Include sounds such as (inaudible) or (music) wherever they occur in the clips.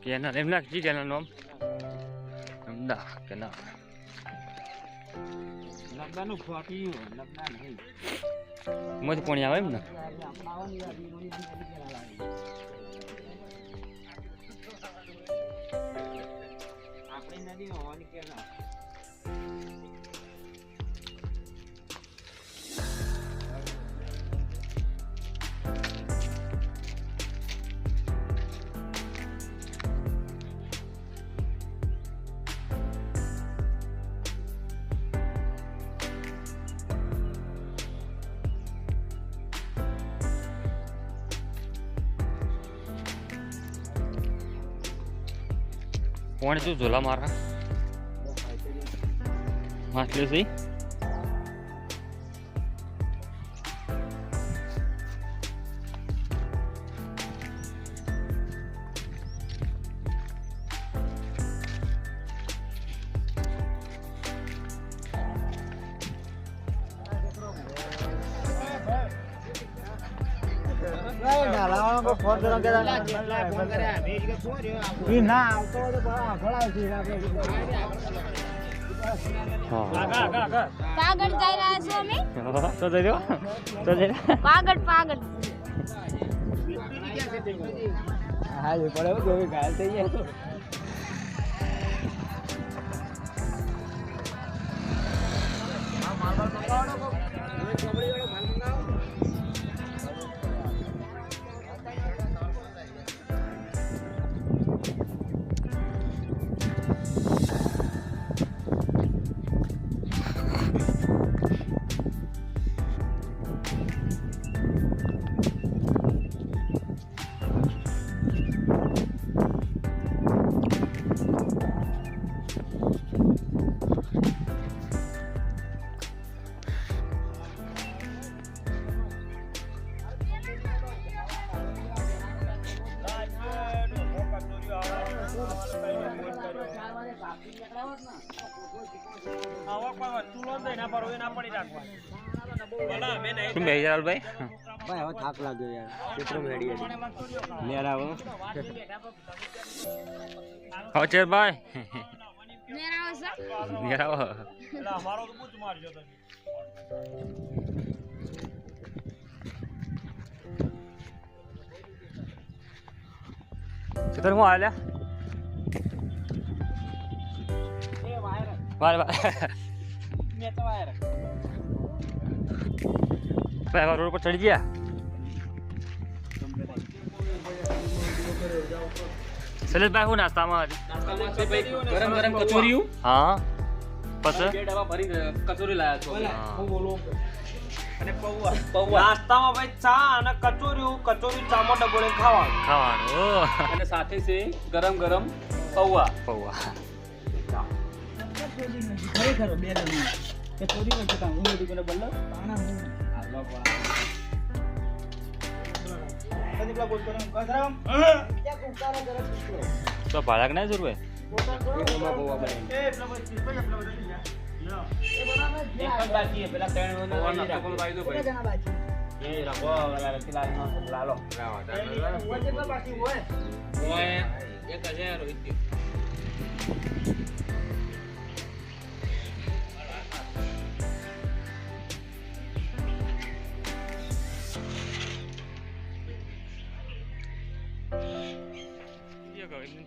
Canal એમ નાખજી canal નામ અમદા canal લગ્નનું ફોટ્યું લગ્ન નહીં મોજ પાણી આવે એમ ને આપણી નદી હોવાની કે પાણી તું ઝોલા મારા માછલી સહી હા. પાગળ જઈ રહ્યા છો અમે? તો જઈ રહ્યો? તો જઈ રહ્યો? પાગળ પાગળ શું બે હજાર ભાઈ ભાઈ હવે થાક લાગ્યો યાર. કેટલો મેડી લેર આવો. હવે ચેર ભાઈ? લેર આવો સર ઘેર આવો. ચિત્ર હું આલ્યા વારે વારે. ભાઈ રોડ પર ચડી ગયા. શૈલેષભાઈ શું નાસ્તામાં ગરમ ગરમ કચોરીયું. હા. પછી? બે ડબ્બા ભરી કચોરી લાયા છો. હા. અને પૌવા. પૌવા. નાસ્તામાં ભાઈ ચા અને કચોરી કચોરી ચામો ડબોળે ખાવાનું. ખાવાનું અને સાથે છે ગરમ ગરમ પૌવા. પૌવા. ખરેખર બે જણ. કે કામ હું બધું બલ્લો તો ભાડાક ના જરૂર એક જ બાકી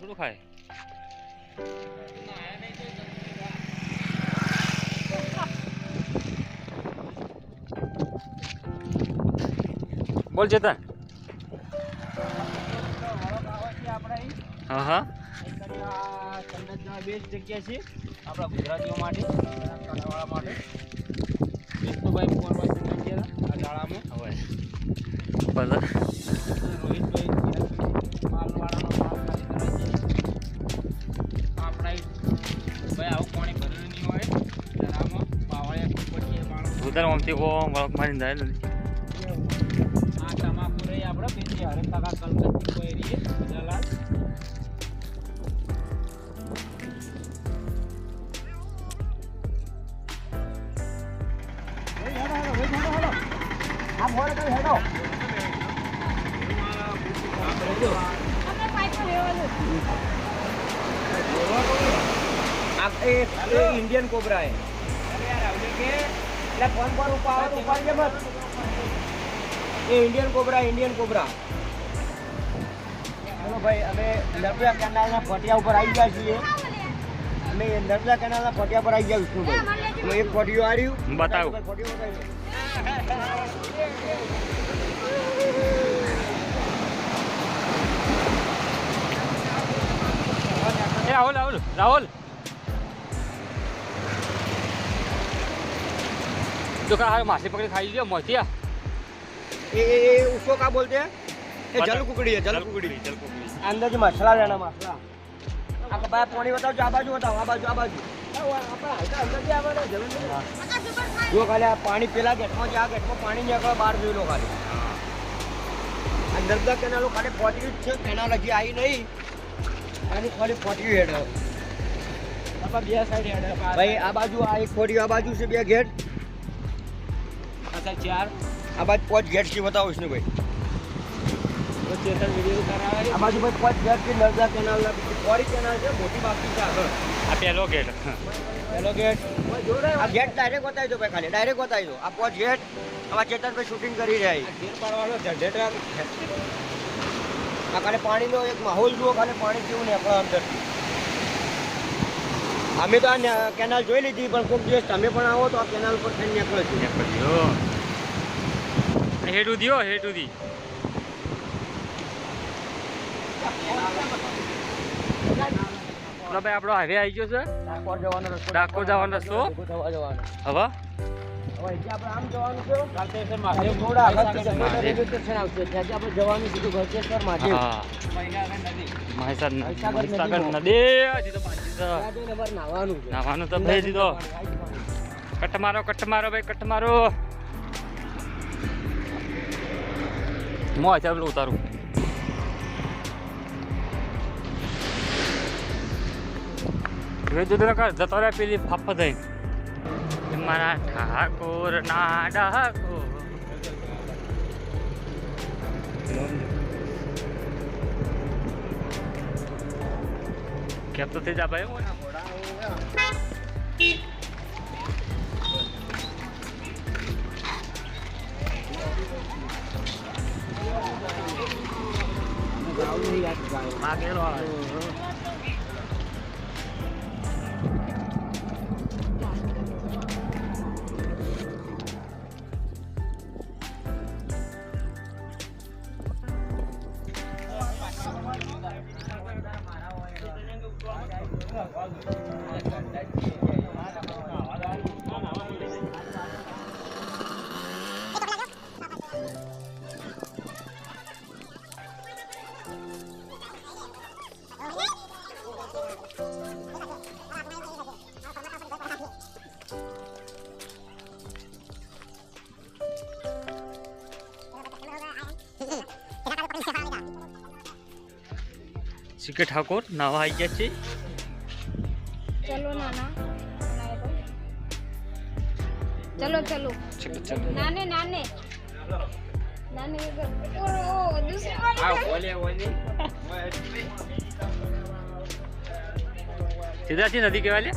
થોડું ખાય? બોલ ચેતન. હા હા. બેસ્ટ જગ્યા છે આપણા ગુજરાતીઓ માટે. કલાવાળા માટે વિષ્ણુભાઈ કુંવરભાઈ ચંદન ગયા આ શાળામાં હવે. રોહિતભાઈ ઉધાર મમતી કો વળક મારી જાય નથી આ તમાકુ રહી આપણે બીજી હરે કાકા કલકત્તી કોઈ રહીએ જલાલ અમે પાઇપ લેવો એટલે ફોન પર ઉપાડ ઉપાડજે મત એ ઇન્ડિયન કોબરા ઇન્ડિયન કોબરા ચલો ભાઈ અમે નર્મદા કેનાલના ફટિયા ઉપર આવી ગયા છીએ. અમે નર્મદા કેનાલના ફટિયા પર આવી ગયા વિષ્ણુભાઈ તો એક ફટિયું આવ્યું બતાવો. રાહુલ રાહુલ રાહુલ. છોકરા હારે માસી પકડી ખાઈ લીધો મોતિયા. એ એ એ ઉસો કા બોલતે એ જલ કુકડી જલ કુકડી. જલ કુકડી. અંદર જે મસાલા રહેના મસાલા. આ કબા પાણી બતાવ આ બાજુ બતાવ આ બાજુ આ બાજુ. જો ખાલી આ પાણી પેલા ગેટમાં છે આ ગેટમાં પાણી નીકળે બહાર જોઈ લો ખાલી. આ નર્મદા કેનાલો ખાલી પહોંચી છે કેનાલ હજી આવી નહીં. આની ખાલી પહોંચ્યું હેડ બે સાઈડ હેડ ભાઈ આ બાજુ આ એક ખોટી આ બાજુ છે બે ગેટ. અચ્છા ચાર. આ બાજુ પાંચ ગેટ છે બતાવો ને ભાઈ તો ચેતન વીડિયો કરાવે. આ બાજુ ભાઈ પાંચ ગેટ છે નર્મદા કેનાલના ખોડી કેનાલ છે મોટી બાકી છે આગળ. આ પહેલો ગેટ. પહેલો ગેટ. આ ગેટ ડાયરેક્ટ બતાવી દો ભાઈ ખાલી ડાયરેક્ટ બતાવી દો. આ પાંચ ગેટ આમાં ચેતનભાઈ શૂટિંગ કરી રહ્યા છે. પાડવાનો જનરેટર આ ખાલી પાણીનો એક માહોલ જુઓ ખાલી પાણી કેવું આપણા અંદરથી. અમે તો આ કેનાલ જોઈ લીધી પણ કોઈક દિવસ તમે પણ આવો તો આ કેનાલ પર થઈને નીકળે છે. હેઠું દિયો હેઠું દી. ભાઈ આપણો હાઈવે આવી ગયો છે. ડાકોર જવાનો રસ્તો. ડાકોર જવાનો રસ્તો? ભેગું જવાનો. હવે? સીધું હા. કટ મારો કટ મારો ભાઈ કટ મારો. છે પેલું ઉતારું જતો રહે પેલી ફાફ થઈ મારા ઠાકોર ના ડાકો કેમ તો થઈ જા ભાઈ ઠાકોર નાવા આવી ગયા છે ચલો નાના ચલો ચલો ચલો ચલો નાને નાને નાને ઓ ઓ દૂસરી આ વાળી ઓલે ઓલે સીધા છે નદી કેવા લે.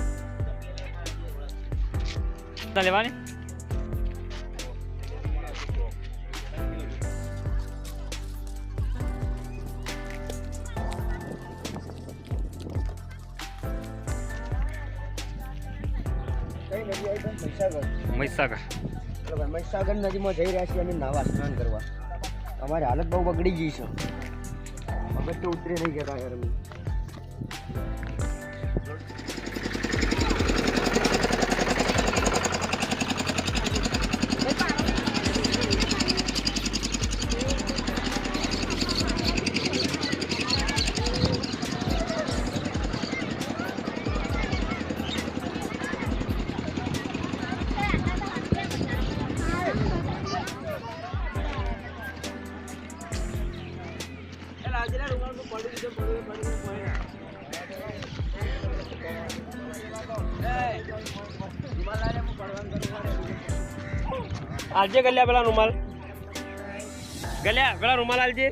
લેવાની. મહીસાગર. મહીસાગર નદીમાં જઈ રહ્યા છીએ અમે નાવા સ્નાન કરવા. અમારી હાલત બહુ બગડી ગઈ છે. પગજ તો ઉતરી નહીં ગયા યાર અમે. આલજે ગલ્યા પેલા રૂમાલ. ગલ્યા પેલા રૂમાલ આલજે.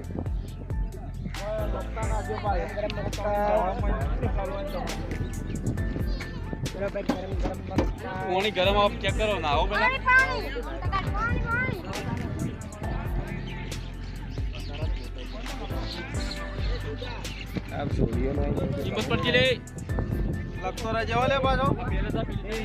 પાણી ગરમ આપ ચેક કરો ના આવો પેલા પાણી પાણી પાણી. પાણી કિંમત પડતી લે લગતો રહે જવા લે પાછો. લઈ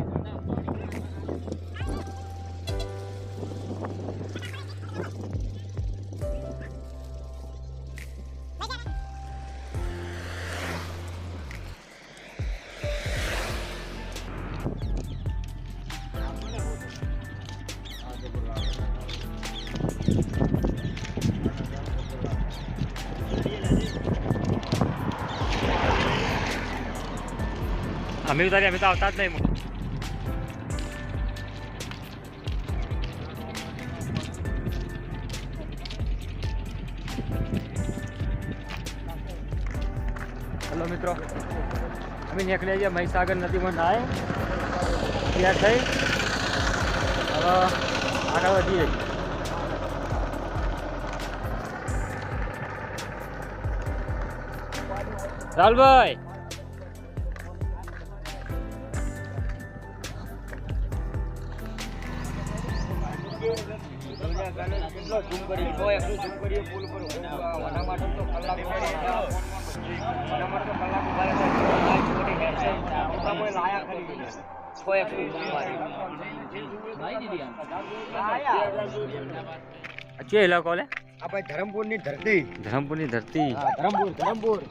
અમે ઉતારી, અમે તો આવતા જ નહીં હેલો મિત્રો. અમે નીકળી જઈએ મહીસાગર નદીમાં નાય. ત્યાં થઈ. હવે આગળ વધીએ. રાહુલભાઈ. કયો ઇલાકો લે? આપણે ધરમપુરની ધરતી. ધરમપુરની ધરતી. ધરમપુર ધરમપુર.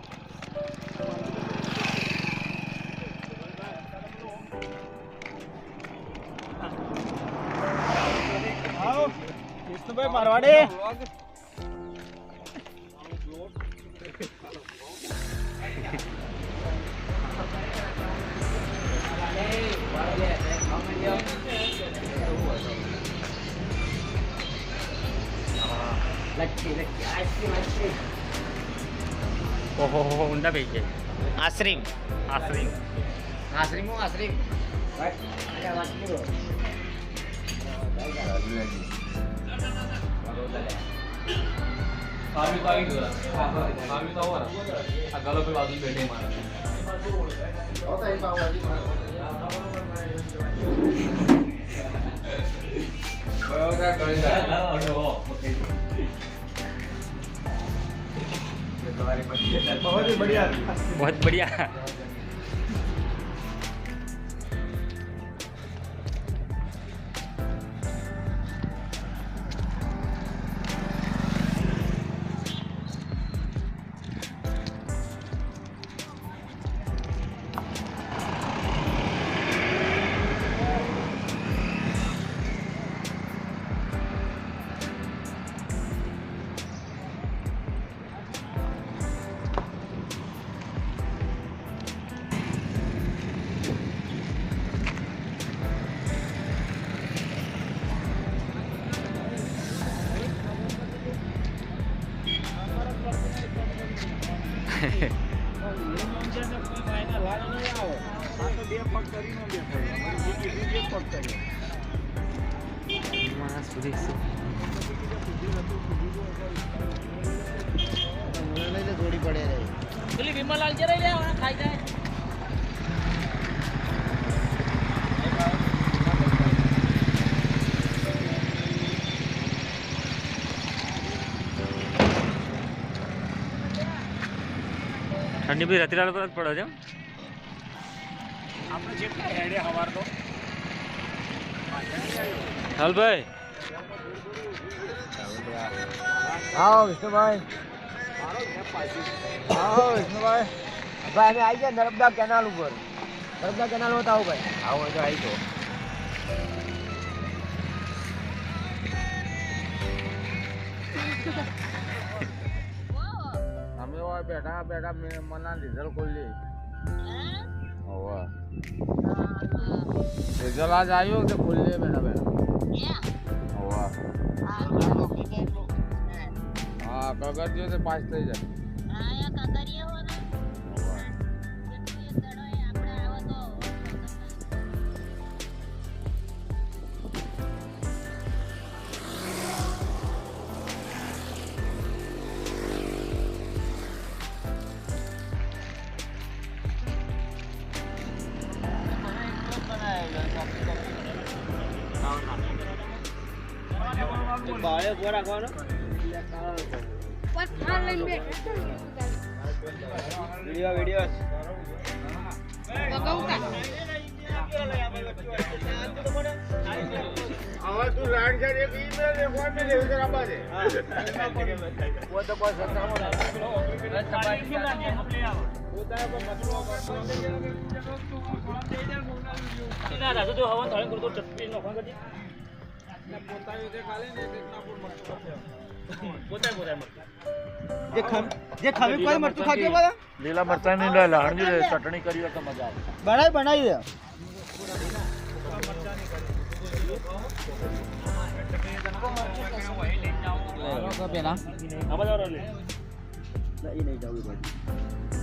વિષ્ણુભાઈ મારવાડે ઓહો હો ઊંડા પડી જાય આશ્રીમ આશરી આઈસ્ક્રીમ હું આઈસ્ક્રીમ અરે વાત કરો ફાર્મી તો આવી ગયો ફાર્મી તો આવો આ ગલો પે બાજુ બેઠે મારા बहुत बढ़िया માણસ સુધી (laughs) પેલી વિમલાલ જરા ખાઈ જાય. ઠંડી બી રતિલાલ પર જ પડે છે? આપણે જેટલા હેડે હવાર તો. હાલભાઈ આવો વિષ્ણુભાઈ. આવો વિષ્ણુભાઈ. ભાઈ અમે આવી ગયા નર્મદા કેનાલ ઉપર. નર્મદા કેનાલમાં તો આવો ભાઈ. આવો તો આવી ગયો. અમે હોય બેઠા બેઠા મેં મના ડીઝલ ખોલી. હોવા. ડીઝલ આજ આવ્યો કે ખોલી બેઠા બેઠા? હોવા. હા કગર જો પાસ થઈ જાય. બાળે ઊભો રાખવાનો હવે તું લાઈન છે એક ઈમેલ એક ફોન મેં લેવું જરા બાજે વો તો બસ જે ખમ જે ખમી કોઈ મરતું ખાધું બધા લીલા મરચાની લહણ જો ચટણી કરી તો મજા આવે. બનાવી બનાવી દે. પેલા નહીં જવું